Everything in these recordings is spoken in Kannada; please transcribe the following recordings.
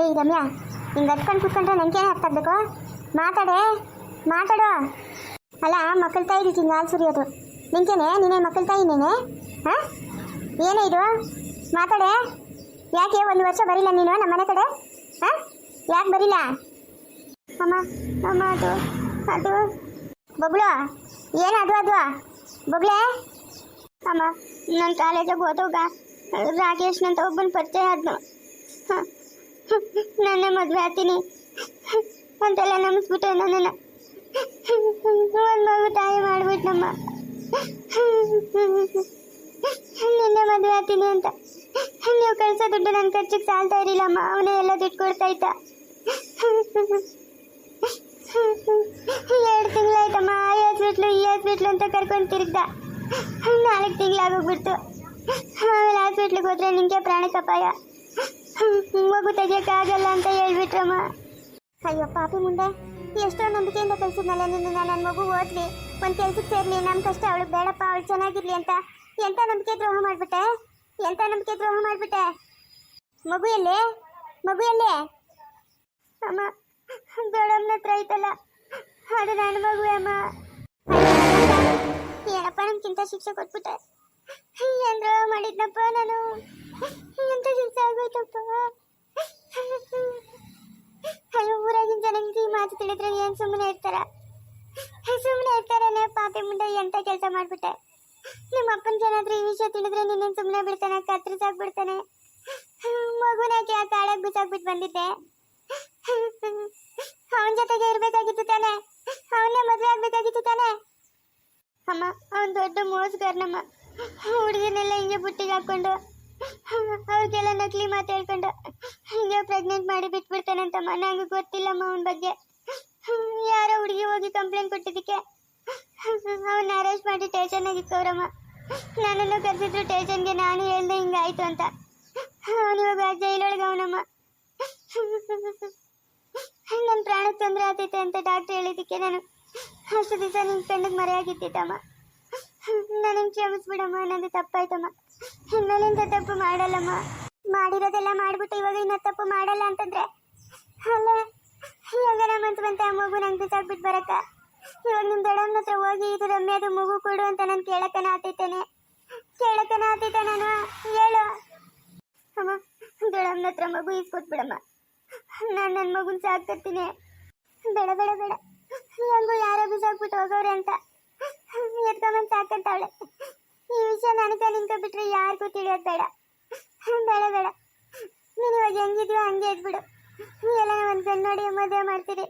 ಏಯ್ ರಮ್ಯಾ ಹಿಂಗೆ ಹತ್ಕೊಂಡು ಕೂತ್ಕೊಂಡ್ರೆ ನನಗೇನೆ ಅರ್ಥ ಆಗಬೇಕು? ಮಾತಾಡೆ, ಮಾತಾಡು. ಅಲ್ಲ, ಮಕ್ಕಳ ತಾಯಿ ರೀತಿ ನಾಲ್ ಸುರಿಯೋದು. ನಿಂಕೇನೆ ನೀನೇ ಮಕ್ಕಳ ತಾಯಿ ನೀನೆ? ಹಾಂ? ಏನೇ ಇದು? ಮಾತಾಡೆ. ಯಾಕೆ ಒಂದು ವರ್ಷ ಬರಿಲ್ಲ ನೀನು ನಮ್ಮ ಮನೆ ಕಡೆ? ಹಾಂ? ಯಾಕೆ ಬರಿಲ್ಲ? ಅಮ್ಮ ಅಮ್ಮ, ಅದು ಅದು. ಬಬ್ಳು ಏನು ಅದು ಅದು? ಬಬ್ಳೆ ಅಮ್ಮ ನನ್ನ ಕಾಲೇಜಿಗೆ ಹೋದಾಗ ರಾಕೇಶ್ ಅಂತ ಒಬ್ಬನ ಪರಿಚಯ ಆದ್ನು. ನನ್ನ ಮದುವೆ ಆಗ್ತೀನಿ. ಅಂತೆಲ್ಲ ನಂಬಿಸ್ಬಿಟ್ಟು ನನ್ನನ್ನು ಒಂದು ಮಗು ತಾಯಿ ಮಾಡ್ಬಿಟ್ನಮ್ಮ. ನಿನ್ನೆ ಮದುವೆ ಆಗ್ತೀನಿ ಅಂತ. ನೀವು ಕಳ್ಸೋ ದುಡ್ಡು ನನ್ನ ಖರ್ಚಿಗೆ ಸಾಲ್ತಾ ಇರಲಿಲ್ಲಮ್ಮ. ಅವನೇ ಎಲ್ಲ ದುಡ್ಡು ಕೊಡ್ತಾ ಇದ್ದ. ಎರಡು ತಿಂಗಳಾಯ್ತಮ್ಮ. ಈ ಹಾಸ್ಪಿಟ್ಲು ಈ ಹಾಸ್ಪಿಟ್ಲು ಅಂತ ಕರ್ಕೊಂಡು ತಿರುಗ್ದ. ನಾಲ್ಕು ತಿಂಗಳಾಗೋಗ್ಬಿಡ್ತು. ಆಮೇಲೆ ಹಾಸ್ಪಿಟ್ಲಿಗೆ ಹೋದ್ರೆ ನಿಮಗೆ ಪ್ರಾಣಕ್ಕೆ ಅಪಾಯ ಮಗು ತೆಗಿಯೋಕ್ಕಾಗಲ್ಲ ಅಂತ ಹೇಳ್ಬಿಟ್ರಮ್ಮ ಅಯ್ಯೋ ಪಾಪಿ ಮುಂದೆ ಎಷ್ಟೋ ನಂಬಿಕೆಯಿಂದ ಕಳ್ಸಿದ್ನಲ್ಲ ನಿನ್ನ ನನ್ನ ಮಗು ಓದ್ಲಿ ಒಂದು ಕೆಲ್ಸಕ್ಕೆ ಸೇರ್ಲಿ ನಮ್ಮ ಕಷ್ಟ ಅವಳು ಬೇಡಪ್ಪ ಅವಳು ಚೆನ್ನಾಗಿರ್ಲಿ ಅಂತ ಎಂಥ ನಂಬಿಕೆ ದ್ರೋಹ ಮಾಡ್ಬಿಟ್ಟೆ ಎಂಥ ನಂಬಿಕೆ ದ್ರೋಹ ಮಾಡ್ಬಿಟ್ಟೆ ಮಗು ಎಲ್ಲಿ ಮಗು ಎಲ್ಲಿ ಅಮ್ಮ ದೊಡ್ಡಮ್ಮನ ಹತ್ರ ಐತಲ್ಲ ಅದು ನನ್ನ ಮಗುವೆ ಅಮ್ಮ ಏನಪ್ಪ ನಮ್ಗಿಂತ ಶಿಕ್ಷೆ ಕೊಟ್ಬಿಟ್ಟೆ ಏನ್ರ ಮಾಡಿದ್ನಪ್ಪ ನಾನು? ಎಂತ ಕೆಲಸ ಆಗೋಯ್ತಪ್ಪ ಅಯ್ಯೋ, ಊರಾಗಿನ ಜನಕ್ಕೆ ಈ ಮಾತು ತಿಳಿದ್ರೆ ಏನ್ ಸುಮ್ಮನೆ ಇರ್ತಾರ? ಸುಮ್ಮನೆ ಇರ್ತಾರನೆ ಪಾಪಿ ಮುಂದೆ ಎಂತ ಕೆಲಸ ಮಾಡ್ಬಿಟ್ಟೆ? ನಿಮ್ಮ ಅಪ್ಪನ ಏನಾದ್ರೂ ಈ ವಿಷಯ ತಿಳಿದ್ರೆ ನಿನ್ನ ಸುಮ್ಮನೆ ಬಿಡ್ತಾನೆ ಕತ್ರಿಸಾಕ್ಬಿಡ್ತಾನೆ ಮಗುನಾಕೆ ಆ ಕಾಳಾಗ ಬಿಸಾಕ್ಬಿಟ್ಟು ಬಂದಿದ್ದೆ? ಅವನ ಜೊತೆಗೆ ಇರ್ಬೇಕಾಗಿತ್ತು ತಾನೆ? ಅವನ್ನೇ ಮದುವೆ ಆಗ್ಬೇಕಾಗಿತ್ತು ತಾನೆ? ಅಮ್ಮ, ಅವನ್ ದೊಡ್ಡ ಮೋಸಗಾರನಮ್ಮ. ಹುಡುಗನೆಲ್ಲ ಹಿಂಗೆ ಬುಟ್ಟಿಗೆ ಹಾಕೊಂಡು ಅವ್ರಿಗೆಲ್ಲ ನಕಲಿ ಮಾತು ಹೇಳ್ಕೊಂಡು, ಹಿಂಗೆ ಪ್ರೆಗ್ನೆಂಟ್ ಮಾಡಿ ಬಿಟ್ಬಿಡ್ತಾನಂತಮ್ಮ ನಂಗೆ ಗೊತ್ತಿಲ್ಲಮ್ಮ ಅವನ ಬಗ್ಗೆ. ಯಾರೋ ಹುಡುಗಿ ಹೋಗಿ ಕಂಪ್ಲೇಂಟ್ ಕೊಟ್ಟಿದ್ದಕ್ಕೆ. ಅವನ್ನ ಅರೆಸ್ಟ್ ಮಾಡಿ ಸ್ಟೇಷನ್ನಾಗಿ ಇಕ್ಕವ್ರಮ್ಮ ನನ್ನನ್ನು ಕರೆಸಿದ್ರು ಟೇಷನ್ಗೆ ನಾನು ಹೇಳ್ದೆ ಹಿಂಗಾಯ್ತು ಅಂತ. ಅವನು ಜೈಲೊಳಗೆ ಅವನಮ್ಮ. ನನ್ನ ಪ್ರಾಣಕ್ಕೆ ತೊಂದರೆ ಆಗ್ತೈತೆ ಅಂತ ಡಾಕ್ಟರ್ ಹೇಳಿದ್ದಕ್ಕೆ ನಾನು. ಅಷ್ಟು ದಿವಸ ನಿನ್ನ ಕಣ್ಣಿಗೆ ಮರೆಯಾಗಿದ್ದಿದ್ದಮ್ಮ. ನನಗೆ ಕ್ಷಮಿಸ್ಬಿಡಮ್ಮ, ನಂದು ತಪ್ಪಾಯ್ತಮ್ಮ. ಇನ್ಮೇಲಿಂದ ತಪ್ಪು ಮಾಡಲ್ಲಮ್ಮ. ಮಾಡಿರೋದೆಲ್ಲ ಮಾಡ್ಬಿಟ್ಟು ಇವಾಗ ಇನ್ನ ತಪ್ಪು ಮಾಡಲ್ಲ ಅಂತಂದ್ರೆ? ಅಲ್ಲ, ಇವಾಗ ನಮ್ಮಂತ ಬಂತ ಆ ಮಗು ನಂಗೆ ಬಿಸಾಕ್ಬಿಟ್ಟು ಬರಕ್ಕ ಇವಾಗ ನಿಮ್ಮ ದೊಡ್ಡಮ್ಮನ ಹತ್ರ ಹೋಗಿ ಇದು ರಮ್ಯದು ಮಗು ಕೊಡು ಅಂತ ನಾನು ಕೇಳಕ್ಕನ ಆತೈತೇನೆ ಕೇಳಕ್ಕನ ಆತೈತೆ ನಾನು. ಹೇಳು. ಅಮ್ಮ, ದೊಡ್ಡಮ್ಮನ ಹತ್ರ ಮಗು ಇಸ್ಕೊಟ್ಬಿಡಮ್ಮ ನಾನು ನನ್ನ ಮಗುನ ಸಾಕ್ತಿರ್ತೀನಿ. ಬೇಡ ಬೇಡ ಬೇಡ. ಹೆಂಗೋ ಯಾರೋ ಬಿಸಾಕ್ಬಿಟ್ಟು ಹೋಗೋರೆ ಅಂತ. ಎತ್ಕೊಂಬಂದು ಸಾಕಂತಾವಳೆ ಈ ವಿಷಯ ನನಗೆ ನಿನ್ಕ ಬಿಟ್ರೆ ಯಾರಿಗೂ ತಿಳಿಯೋದು ಬೇಡ. ಬೇಡ ಬೇಡ. ನೀನು ಇವಾಗ ಹೆಂಗಿದ್ಯೋ ಹಂಗೆ ಇದ್ಬಿಡು. ಎಲ್ಲ ಒಂದು ಗಂಡು ನೋಡಿ ಮದುವೆ ಮಾಡ್ತೀರಿ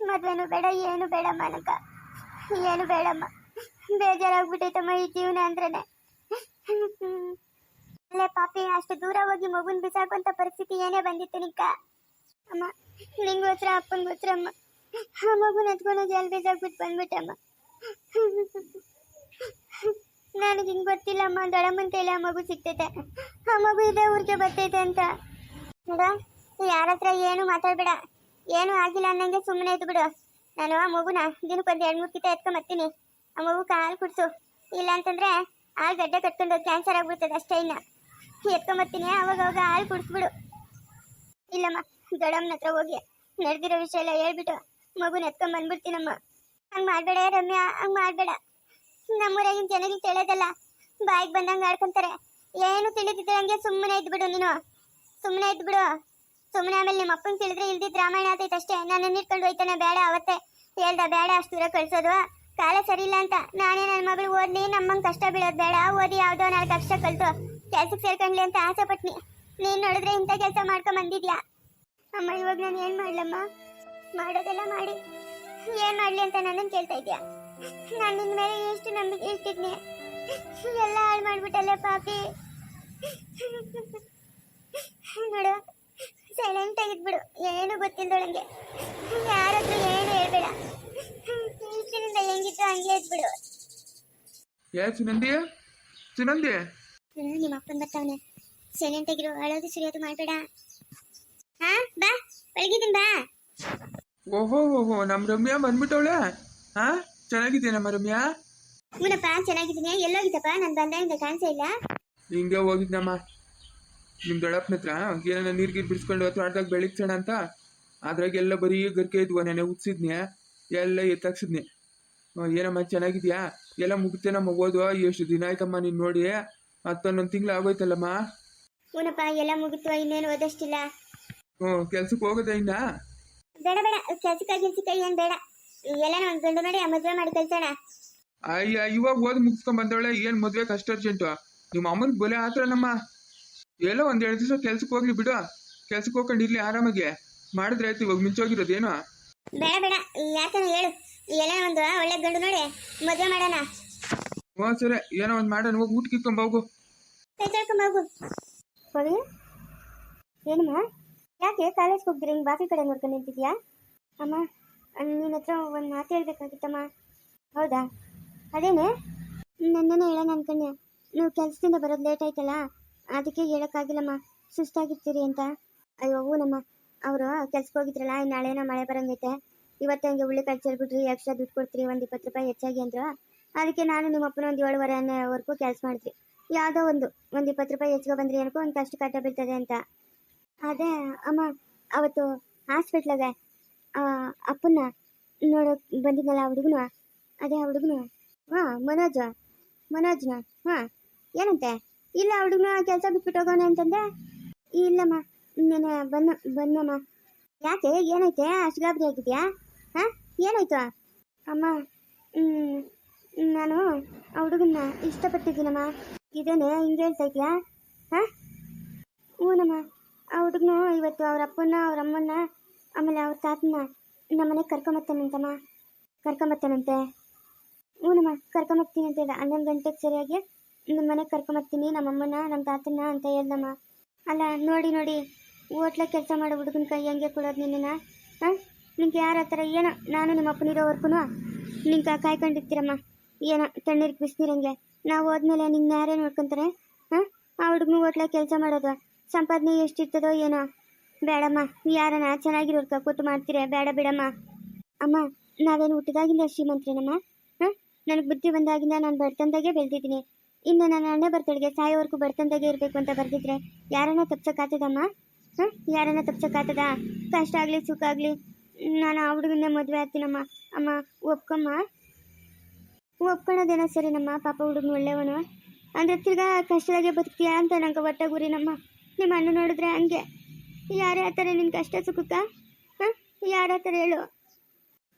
ಮದುವೆನೂ ಬೇಡ, ಏನು ಬೇಡಮ್ಮ ನನಗ. ಏನು ಬೇಡಮ್ಮ. ಬೇಜಾರಾಗ್ಬಿಟ್ಟೈತಮ್ಮ ಈ ಜೀವನ ಅಂದ್ರೇನೆ. ಅಲ್ಲೇ ಪಾಪಿ, ಅಷ್ಟು ದೂರ ಹೋಗಿ ಮಗುನ್ ಬಿಸಾಕುವಂತ ಪರಿಸ್ಥಿತಿ ಏನೇ ಬಂದಿತ್ತು ನಿಕ್ಕ ಅಮ್ಮ, ನಿಂಗೋಸ್ಕರ, ಅಪ್ಪನಿಗೋಸ್ಕರ ಅಮ್ಮ. ಆ ಮಗುನ ಎತ್ಕೊಂಡು ಜಲ್ ಬಿಸಾಕ್ಬಿಟ್ಟು ಬಂದ್ಬಿಟ್ಟಮ್ಮ ನನಗೆ ಹಿಂಗೆ ಗೊತ್ತಿಲ್ಲಮ್ಮ ದೊಡ್ಡಮ್ಮನ ಕೈಲಿ ಆ ಮಗು ಸಿಗ್ತೈತೆ. ಆ ಮಗು ಇದೇ ಊರಿಗೆ ಬರ್ತೈತೆ ಅಂತ. ನೋಡ ಯಾರ ಹತ್ರ ಏನು ಮಾತಾಡ್ಬೇಡ. ಏನು ಆಗಿಲ್ಲ ಅನ್ನಂಗೆ ಸುಮ್ಮನೆ ಇದ್ದು ಬಿಡು. ನಾನು ಆ ಮಗುನ ದಿನಕ್ಕೊಂದು ಎರಡು ಮೂರು ಕಿತ ಎತ್ಕೊಂಬರ್ತೀನಿ ಆ ಮಗು ಕಾಲು ಕುಡಿಸು. ಇಲ್ಲ ಅಂತಂದ್ರೆ ಆ ಗಡ್ಡೆ ಕಟ್ಕೊಂಡು ಕ್ಯಾನ್ಸರ್ ಆಗ್ಬಿಡ್ತದೆ ಅಷ್ಟೇ ಇನ್ನ. ಎತ್ಕೊಂಬರ್ತೀನಿ ಅವಾಗ ಅವಾಗ ಹಾಲು ಕುಡಿಸ್ಬಿಡು. ಇಲ್ಲಮ್ಮ, ದೊಡಮ್ಮನ ಹತ್ರ ಹೋಗಿ ನಡೆದಿರೋ ವಿಷಯ ಎಲ್ಲ ಹೇಳ್ಬಿಟ್ಟು ಮಗುನ ಎತ್ಕೊಂಡ್ ಬಂದ್ಬಿಡ್ತೀನಮ್ಮ. ಹಂಗ್ ಮಾಡ್ಬೇಡ ರಮ್ಯಾ, ಹಂಗ್ ಮಾಡ್ಬೇಡ. ನಮ್ಮೂರಾಗಿನ ಜನರಿಗೆ ತಿಳಿಯೋದಲ್ಲ ಬಾಯಿಗೆ ಬಂದಂಗ ಆಡ್ಕೊಂತಾರೆ. ಏನು ತಿಳಿದಿದ್ರೆ ಹಂಗೆ ಸುಮ್ಮನೆ ಇದ್ಬಿಡು ನೀನು. ಸುಮ್ಮನೆ ಇದ್ಬಿಡು. ಸುಮ್ಮನೆ ಆಮೇಲೆ ನಿಮ್ಮ ಅಪ್ಪನ್ ತಿಳಿದ್ರೆ ಇಲ್ದಿದ್ ರಾಮಾಯಣ ಆತೈತೆ ಅಷ್ಟೇ. ನಾನು ಇಟ್ಕೊಂಡು ಹೋಯ್ತಾನೆ, ಬೇಡ ಅವತ್ತೆ. ಹೇಳ್ದ, ಬೇಡ ಅಷ್ಟು ದೂರ ಕಳ್ಸೋದು. ಕಾಲ ಸರಿ ಇಲ್ಲ ಅಂತ. ನಾನೇ ನನ್ನ ಮಗಳು ಓದ್ಲಿ, ನಮ್ಮಂಗ್ ಕಷ್ಟ ಬೀಳೋದು ಬೇಡ. ಓದಿ ಯಾವುದೋ ನಾಲ್ಕು ಕಷ್ಟ ಕಲ್ತು ಕೆಲ್ಸಕ್ಕೆ ಸೇರ್ಕೊಂಡ್ಲಿ ಅಂತ ಆಸೆ ಪಟ್ನಿ. ನೀನ್ ನೋಡಿದ್ರೆ ಇಂಥ ಕೆಲಸ ಮಾಡ್ಕೊಂಡ್ ಬಂದಿದ್ಯಾ? ಅಮ್ಮ, ಇವಾಗ ನಾನು ಏನು ಮಾಡ್ಲಮ್ಮ? ಮಾಡೋದೆಲ್ಲ ಮಾಡಿ. ಏನು ಮಾಡಲಿ ಅಂತ ನನ್ನನ್ನು ಕೇಳ್ತಾ ಇದೆಯಾ? ನಾನು ನಿನ್ನ ಮೇಲೆ ಎಷ್ಟು ನಂಬಿಕೆ ಇಟ್ಟಿದ್ನೆ ಎಲ್ಲ ಹಾಳು ಮಾಡ್ಬಿಟ್ಟಲ್ಲ ಪಾಪಿ. ನೋಡು ಸೈಲೆಂಟ್ ಆಗಿದ್ಬಿಡು ಏನು ಗೊತ್ತಿಲ್ದೊಳಂಗೆ ಯಾರತ್ರ ಏನು ಹೇಳ್ಬೇಡ. ಇಷ್ಟಿನಿಂದ ಹೆಂಗಿತ್ತು ಹಂಗೆ ಇದ್ಬಿಡು ಏ ಸುನಂದಿ? ಸುನಂದಿ? ನಿಮ್ಮ ಅಪ್ಪನ ಬರ್ತಾವನೆ. ಸೈಲೆಂಟ್ ಆಗಿರು ಅಳೋದು ಸುರಿಯೋದು ಮಾಡಬೇಡ. ಹಾ ಬಾ ಬೆಳಗಿದ್ದೀನಿ ಬಾ. ಓಹೋ ಓಹೋ ನಮ್ಮ ರಮ್ಯಾ ಬಂದ್ಬಿಟ್ಟವಳೆ. ಹಾ ಚೆನ್ನಾಗಿದ್ಯಾ ನಮ್ಮ ರಮ್ಯಾ? ಹ್ಞೂನಪ್ಪ ಚೆನ್ನಾಗಿದ್ದೀನಿ. ಎಲ್ಲೋಗಿದ್ದಪ್ಪ? ನಾನು ಬಂದಾಗಿಂದ ಕಾಣಿಸೇ ಇಲ್ಲ. ಹಿಂಗೆ ಹೋಗಿದ್ನಮ್ಮ. ನಿಮ್ಮ ದೊಡ್ಡಪ್ಪನ ಹತ್ರ ಏನಾರ ನೀರು ಗೀರು ಬಿಡಿಸ್ಕೊಂಡು ತೋಟದಾಗ ಬೆಳಗ್ಸೋಣ ಅಂತ. ಅದ್ರಾಗೆಲ್ಲ ಬರೀ ಗರ್ಕೆ ಇದ್ವು ನೆನೆ ಉತ್ಸಿದ್ನೆ ಎಲ್ಲ ಎತ್ತಾಕ್ಸಿದ್ನೆ ಏನಮ್ಮ ಚೆನ್ನಾಗಿದ್ಯಾ? ಎಲ್ಲ ಮುಗಿತೇನಮ್ಮ ಓದು ಎಷ್ಟು ದಿನ ಆಯ್ತಮ್ಮ ನೀನು ನೋಡಿ? ಹತ್ತೊಂದೊಂದು ತಿಂಗಳು ಆಗೋಯ್ತಲ್ಲಮ್ಮ? ಹೂನಪ್ಪ ಎಲ್ಲ ಮುಗಿತು ಇನ್ನೇನು ಓದಷ್ಟಿಲ್ಲ. ಹ್ಞೂ ಕೆಲ್ಸಕ್ಕೆ ಹೋಗೋದ ಇನ್ನ? ಬೇಡ ಬೇಡ. ಕೆಲ್ಸಕ್ಕ ಗಿಲ್ಸಕ್ಕ ಏನ್ ಬೇಡ. ಎಲ್ಲಾನ ಒಂದ್ ಗಂಡು ನೋಡಿ ಮದ್ವೆ ಮಾಡಿ ಕಳ್ಸೋಣ. ಅಯ್ಯ ಇವಾಗ ಓದ್ ಮುಗಿಸ್ಕೊಂಡ್ ಬಂದವಳೆ. ಏನು ಮದ್ವೆ ಕಷ್ಟ ಅರ್ಜೆಂಟು ನಿಮ್ಮ ಅಮ್ಮನ್ ಬಲೆ ಆತ್ರ ನಮ್ಮ ಎಲ್ಲೋ ಒಂದ್ ಎರಡು ದಿವಸ ಕೆಲ್ಸಕ್ಕೆ ಹೋಗ್ಲಿ ಬಿಡು. ಕೆಲ್ಸಕ್ಕೆ ಹೋಗ್ಕೊಂಡು ಇರ್ಲಿ ಆರಾಮಾಗಿ. ಮಾಡಿದ್ರೆ ಆಯ್ತು ಇವಾಗ ಮಿಂಚೋಗಿರೋದೇನು? ಬೇಡ ಬೇಡ. ಯಾಕನ ಹೇಳು. ಎಲ್ಲಾನ ಒಂದು ಒಳ್ಳೆ ಗಂಡು ನೋಡಿ ಮದ್ವೆ ಮಾಡೋಣ. ಹ್ಞೂ ಸರಿ. ಏನೋ ಒಂದ್ ಮಾಡೋಣ. ಹೋಗಿ ಊಟಕ್ಕೆ ಇಕ್ಕೊಂಡ್ ಹೋಗು. ಕೈ ಹೋಗಿ. ಏನಮ್ಮ? ಯಾಕೆ ಕಾಲೇಜ್ಗೆ ಹೋಗ್ದಿರ ಹಿಂಗೆ ಬಾಕಿ ಕಡೆ ನೋಡ್ಕೊಂಡು ನಿಂತಿದ್ಯಾ? ಅಮ್ಮ ನಿನ್ನ ಹತ್ರ ಒಂದು ಮಾತು ಹೇಳ್ಬೇಕಾಗಿತ್ತಮ್ಮ. ಹೌದಾ? ಅದೇನೆ? ನನ್ನನ್ನು ಹೇಳೋಣ ಅನ್ಕೊಂಡೆ. ನೀವು ಕೆಲಸದಿಂದ ಬರೋದು ಲೇಟ್ ಆಯ್ತಲ್ಲ? ಅದಕ್ಕೆ ಹೇಳೋಕ್ಕಾಗಿಲ್ಲಮ್ಮ. ಸುಸ್ತಾಗಿರ್ತೀರಿ ಅಂತ. ಅಯ್ಯೋ, ಹೂನಮ್ಮ. ಅವರು ಕೆಲ್ಸಕ್ಕೆ ಹೋಗಿದ್ರಲ್ಲ ನಾಳೆನ ಮಳೆ ಬರಂಗೈತೆ. ಇವತ್ತು ಹಂಗೆ ಉಳ್ಳಿ ಕಳ್ಸಿರ್ಬಿಟ್ರಿ ಎಕ್ಸ್ಟ್ರಾ ದುಡ್ಡು ಕೊಡ್ತೀರಿ, ಒಂದು ಇಪ್ಪತ್ತು ರೂಪಾಯಿ ಹೆಚ್ಚಾಗಿ ಅಂದ್ರು. ಅದಕ್ಕೆ ನಾನು ನಿಮ್ಮ ಅಪ್ಪನ ಒಂದು ಏಳುವರೆ ಅನ್ನೋವರೆಗೂ ಕೆಲಸ ಮಾಡಿದ್ವಿ. ಯಾವುದೋ ಒಂದು ಒಂದು ಇಪ್ಪತ್ತು ರೂಪಾಯಿ ಹೆಚ್ಚಿಗೆ ಬಂದ್ರಿ ಏನಕ್ಕೋ ಒಂದು ಕಷ್ಟ ಕಟ್ಟ ಬೀಳ್ತದೆ ಅಂತ. ಅದೇ, ಅಮ್ಮ, ಅವತ್ತು ಹಾಸ್ಪಿಟ್ಲಾಗೆ ಅಪ್ಪನ್ನ ನೋಡೋಕ್ ಬಂದಿದ್ನಲ್ಲ ಆ ಹುಡುಗನು? ಅದೇ ಆ ಹುಡುಗನು. ಹಾಂ, ಮನೋಜ್, ಮನೋಜ್ನ. ಹಾಂ, ಏನಂತೆ? ಇಲ್ಲ, ಆ ಹುಡುಗನ ಕೆಲಸ ಬಿಟ್ಬಿಟ್ಟು ಹೋಗೋಣ ಅಂತಂದೆ. ಇಲ್ಲಮ್ಮ, ನೆನೆ ಬನ್ನ ಬನ್ನಮ್ಮ ಯಾಕೆ, ಏನೈತೆ? ಅಷ್ಟು ಗಾಬರಿ ಆಗಿದ್ಯಾ ಹಾಂ, ಏನಾಯ್ತು? ಅಮ್ಮ ನಾನು ಆ ಹುಡುಗನ್ನ ಇಷ್ಟಪಟ್ಟಿದ್ದೀನಮ್ಮ. ಇದೇನೆ, ಹಿಂಗೆ ಹೇಳ್ತಾ ಇದೆಯಾ? ಹಾಂ? ಹ್ಞೂನಮ್ಮ ಹುಡುಗನು, ಇವತ್ತು ಅವ್ರ ಅಪ್ಪನ ಅವ್ರ ಅಮ್ಮನ ಆಮೇಲೆ ಅವ್ರ ತಾತನ ನಮ್ಮನೆಗೆ ಕರ್ಕೊಂಬರ್ತಾನಂತಮ್ಮ ಕರ್ಕೊಂಬರ್ತಾನಂತೆ ಹ್ಞೂನಮ್ಮ ಕರ್ಕೊಂಬರ್ತೀನಿ ಅಂತ ಹೇಳ್ದ ಹನ್ನೊಂದು ಗಂಟೆಗೆ ಸರಿಯಾಗಿ ನಿಮ್ಮ ಮನೆಗೆ ಕರ್ಕೊಂಬರ್ತೀನಿ ನಮ್ಮಮ್ಮನ ನಮ್ಮ ತಾತನ ಅಂತ ಹೇಳ್ದಮ್ಮ. ಅಲ್ಲ, ನೋಡಿ ನೋಡಿ. ಹೋಟ್ಲ ಕೆಲಸ ಮಾಡೋ ಹುಡುಗನ ಕೈ ಹೆಂಗೆ ಕೊಡೋದು ನಿನ್ನ ಹಾಂ? ನಿಂಗೆ ಯಾರ ಥರ? ಏನೋ, ನಾನು ನಿಮ್ಮ ಅಪ್ಪನಿರೋವರ್ಗು ನಿಂಗೆ ಕಾಯ್ಕೊಂಡಿರ್ತೀರಮ್ಮ. ಏನೋ ತಣ್ಣೀರಿಗೆ ಬಿಸಿನೀರಂಗೆ ನಾವು ಹೋದ್ಮೇಲೆ ನಿನ್ನ ಯಾರೇ ನೋಡ್ಕೊಂತಾರೆ? ಹಾಂ? ಆ ಹುಡುಗನು ಹೋಟ್ಲಾಗ ಕೆಲಸ ಮಾಡೋದು. ಸಂಪಾದನೆ ಎಷ್ಟಿರ್ತದೋ ಏನೋ. ಬೇಡಮ್ಮ ಯಾರನ್ನ ಚೆನ್ನಾಗಿರೋರ್ಕ ಕೂತು ಮಾಡ್ತೀರ? ಬೇಡ ಬಿಡಮ್ಮ. ಅಮ್ಮ, ನಾವೇನು ಹುಟ್ಟಿದಾಗಿಂದ ಶ್ರೀಮಂತ್ರೇನಮ್ಮ? ಹಾಂ? ನನಗೆ ಬುದ್ಧಿ ಬಂದಾಗಿಂದ ನಾನು ಬರ್ತಂದಾಗೆ ಬೆಳೆದಿದ್ದೀನಿ. ಇನ್ನು ನನ್ನ ಅಣ್ಣ ಬರ್ತಳಿಗೆ ಸಾಯೋವರೆಗೂ ಬರ್ತಂದಾಗೆ ಇರಬೇಕು ಅಂತ ಬರ್ದಿದ್ರೆ ಯಾರನ್ನ ತಪ್ಸೋಕ್ಕಾಗ್ತದಮ್ಮ ಹಾಂ? ಯಾರನ್ನ ತಪ್ಸೋಕ್ಕಾಗ್ತದ ಕಷ್ಟ ಆಗಲಿ, ಸುಖ ಆಗಲಿ. ನಾನು ಆ ಹುಡುಗನ್ನೇ ಮದುವೆ ಆಗ್ತೀನಮ್ಮ. ಅಮ್ಮ, ಒಪ್ಕಮ್ಮ? ಸರಿ ಸರಿನಮ್ಮ. ಪಾಪ ಹುಡುಗನ ಒಳ್ಳೆಯವನು. ಅಂದ್ರೆ ತಿರ್ಗಾ ಕಷ್ಟದಾಗೆ ಬದುಕ್ತೀಯಾ ಅಂತ ನಂಗೆ ಒಟ್ಟ ಗುರಿನಮ್ಮ. ನಿಮ್ಮ ನೋಡಿದ್ರೆ ಹಂಗೆ. ಯಾರು ಆ ಥರ ನಿನ್ನ ಕಷ್ಟ ಸುಖಕ್ಕ? ಹಾಂ? ಯಾರ ಥರ ಹೇಳು.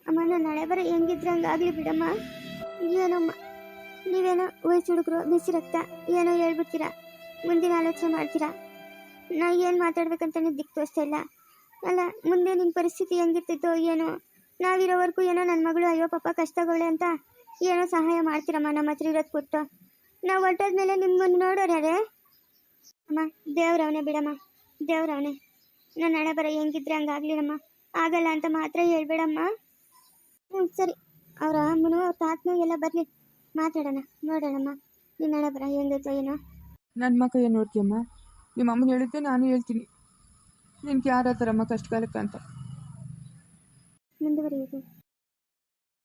ಅಮ್ಮ ನಾನು ನಾಳೆ ಬರೋ ಹೆಂಗಿದ್ರೆ ಹಂಗಾಗಲಿ ಬಿಡಮ್ಮ. ಏನಮ್ಮ ನೀವೇನೋ ವಯಸ್ಸು ಹುಡುಗರು, ಬಿಸಿ ರಕ್ತ, ಏನೋ ಹೇಳ್ಬಿಡ್ತೀರಾ. ಮುಂದಿನ ಆಲೋಚನೆ ಮಾಡ್ತೀರಾ. ನಾ ಏನು ಮಾತಾಡ್ಬೇಕಂತಾನೆ ದಿಕ್ಕು ತೋರಿಸ್ತಾ ಇಲ್ಲ. ಅಲ್ಲ, ಮುಂದೆ ನಿನ್ನ ಪರಿಸ್ಥಿತಿ ಹೆಂಗಿರ್ತಿತ್ತೋ ಏನೋ. ನಾವಿರೋವರೆಗೂ ಏನೋ ನನ್ನ ಮಗಳು, ಅಯ್ಯೋ ಪಾಪ ಕಷ್ಟಗಳೆ ಅಂತ ಏನೋ ಸಹಾಯ ಮಾಡ್ತೀರಮ್ಮ ನಮ್ಮ ಹತ್ರ ಇರೋದು ಕೊಟ್ಟು. ನಾವು ಹೊರಟೋದ್ಮೇಲೆ ನಿಮ್ಮನ್ನು ನೋಡೋರು ಯಾರೇ? ಅಮ್ಮ ದೇವ್ರವನೇ ಬಿಡಮ್ಮ ದೇವ್ರವನೇ. ನನ್ನ ಹಣೆ ಬರ ಹೆಂಗಿದ್ರೆ ಹಂಗಾಗ್ಲಿನಮ್ಮ ಆಗಲ್ಲ ಅಂತ ಮಾತ್ರ ಹೇಳ್ಬೇಡಮ್ಮ. ಹ್ಞೂ ಸರಿ. ಅವರ ಅಮ್ಮನು ಅವ್ರ ತಾತನು ಎಲ್ಲ ಬರಲಿ. ಮಾತಾಡೋಣ ನೋಡೋಣಮ್ಮ. ನಿನ್ನ ಹಣೆ ಬರ ಹೆಂಗೈತೋ ಏನೋ. ನನ್ನ ಮಕ್ಕ ಏನು ನೋಡ್ತೀಯಮ್ಮ ನಿಮ್ಮ ಅಮ್ಮನ ಹೇಳಿದ್ದೆ ನಾನು ಹೇಳ್ತೀನಿ. ನಿನ್ಗೆ ಯಾರ ಹತ್ರಮ್ಮ ಕಷ್ಟ ಕಾಲಕ್ಕೆ ಅಂತ ಮುಂದುವರಿಯೋದು